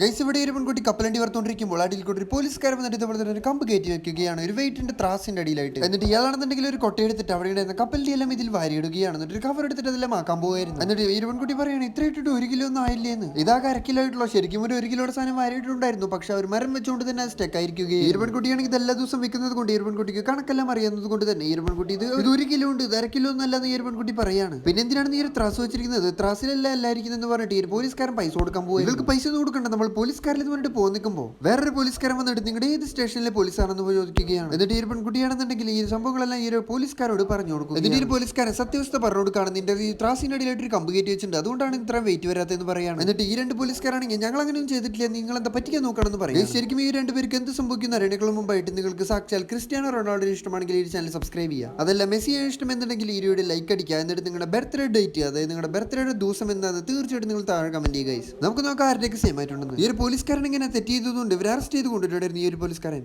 Guys ഇവിടെ ഒരു പെൺകുട്ടി കപ്പലണ്ടി വറുത്തോണ്ടിരിക്കുമ്പോൾ അടിയിൽ കൂടി ഒരു പോലീസുകാരൻ വന്നിട്ട് ഇതുപോലെ തന്നെ ഒരു കമ്പ് കയറ്റി വെക്കുകയാണ്. ഒരു വെയിറ്റിന്റെ ത്രാസിന്റെ അടിയിലായിട്ട്. എന്നിട്ട് ഇയാളാണെന്നുണ്ടെങ്കിൽ ഒരു കൊട്ടയെടുത്തിട്ട് അവിടെ ഉണ്ടായിരുന്ന കപ്പലിന്റെ എല്ലാം ഇതിൽ വാരിയിടുകയാണ്. എന്നിട്ട് ഒരു കവർ എടുത്തിട്ട് അതെല്ലാം ആക്കാൻ പോവായിരുന്നു. എന്നിട്ട് ഈ പെൺകുട്ടി പറയാണ് ഇത്ര ഇട്ടിട്ട് ഒരു കിലോ ഒന്നും ആയില്ലേന്ന്. ഇതാ കിലോ ആയിട്ടുള്ള ശരിക്കും ഒരു ഒരു കിലോയുടെ സാധനം വാരിയിട്ടുണ്ടായിരുന്നു. പക്ഷെ അവർ മരം വെച്ചുകൊണ്ട് തന്നെ സ്റ്റെക്ക് ആയിരിക്കുകയും ഈ പെൺകുട്ടിയാണെങ്കിൽ ഇത് എല്ലാ ദിവസം വിൽക്കുന്നത് കൊണ്ട് ഈ പെൺകുട്ടിക്ക് കണക്കെല്ലാം അറിയുന്നത് കൊണ്ട് തന്നെ ഈ പെൺകുട്ടി ഇത് ഒരു കിലോ ഉണ്ട് അര കിലോ ഒന്നല്ലെന്ന് ഈ പെൺകുട്ടി പറയാണ്. പിന്നെ എന്തിനാണ് നീ ഒരു ത്രാസ് വെച്ചിരിക്കുന്നത്? ത്രാസിലല്ല എല്ലായിരിക്കുന്നത് പറഞ്ഞിട്ട് ഈ പോലീസ് പോലീസുകാരൻ പൈസ കൊടുക്കാൻ പോകും നിങ്ങൾക്ക് പൈസ ഒന്നും കൊടുക്കണ്ട നമ്മൾ പോലീസുകാരിൽ ഇത് വേണ്ടി പോയി നിൽക്കുമ്പോൾ വേറൊരു പോലീസുകാരൻ വന്നിട്ട് നിങ്ങളുടെ ഏത് സ്റ്റേഷനിലെ പോലീസാണെന്ന് ചോദിക്കുകയാണ്. എന്നിട്ട് ഈ പെൺകുട്ടിയാണെന്നുണ്ടെങ്കിൽ ഈ സംഭവങ്ങളെല്ലാം ഈ ഒരു പോലീസുകാരോട് പറഞ്ഞു കൊടുക്കും. എന്നിട്ട് ഒരു പോലീസുകാരൻ സത്യാവസ്ഥ പറഞ്ഞു നിന്റെ ഈ ത്രാസിന്റെ അടിയിലായിട്ട് ഒരു കമ്പ് കയറ്റി വെച്ചിട്ടുണ്ട്. അതുകൊണ്ടാണ് ഇത്ര വെയിറ്റ് വരാത്തതെന്ന് പറയാണ് എന്നിട്ട് ഈ രണ്ട് പോലീസുകാരാണെങ്കിൽ ഞങ്ങൾ അങ്ങനെയൊന്നും ചെയ്തിട്ടില്ല. നിങ്ങൾ എന്താ പറ്റിക്കാൻ നോക്കണമെന്ന് പറയും ശരിക്കും ഈ രണ്ട് പേർക്ക് എന്ത് സംഭവിക്കുന്ന അറിയണേക്കാളും മുമ്പായിട്ട് നിങ്ങൾക്ക് സാക്ഷാൽ ക്രിസ്ത്യാനോ റൊണാൾഡോ ഇഷ്ടമാണെങ്കിൽ ഈ ചാനൽ സബ്സ്ക്രൈബ് ചെയ്യുക. അതല്ല മെസ്സിയെ ഇഷ്ടമെന്നുണ്ടെങ്കിൽ ഈ വീഡിയോ ലൈക്ക് അടിക്കുക. എന്നിട്ട് നിങ്ങളുടെ ബർത്ത്ഡേ ഡേറ്റ് അതായത് നിങ്ങളുടെ ബർത്ത്ഡേയുടെ ദിവസം എന്താണെന്ന് തീർച്ചയായിട്ടും നിങ്ങൾ താഴെ കമന്റ് ചെയ്യുക. നമുക്ക് നോക്കാം ആരുടെയൊക്കെ സെയിം ആയിട്ടുണ്ടെന്ന്. ഈ ഒരു പോലീസുകാരൻ ഇങ്ങനെ തെറ്റ് ചെയ്തതുകൊണ്ട് ഇവർ അറസ്റ്റ് ചെയ്ത് കൊണ്ടിട്ടുണ്ടായിരുന്നു ഈ ഒരു പോലീസുകാരൻ.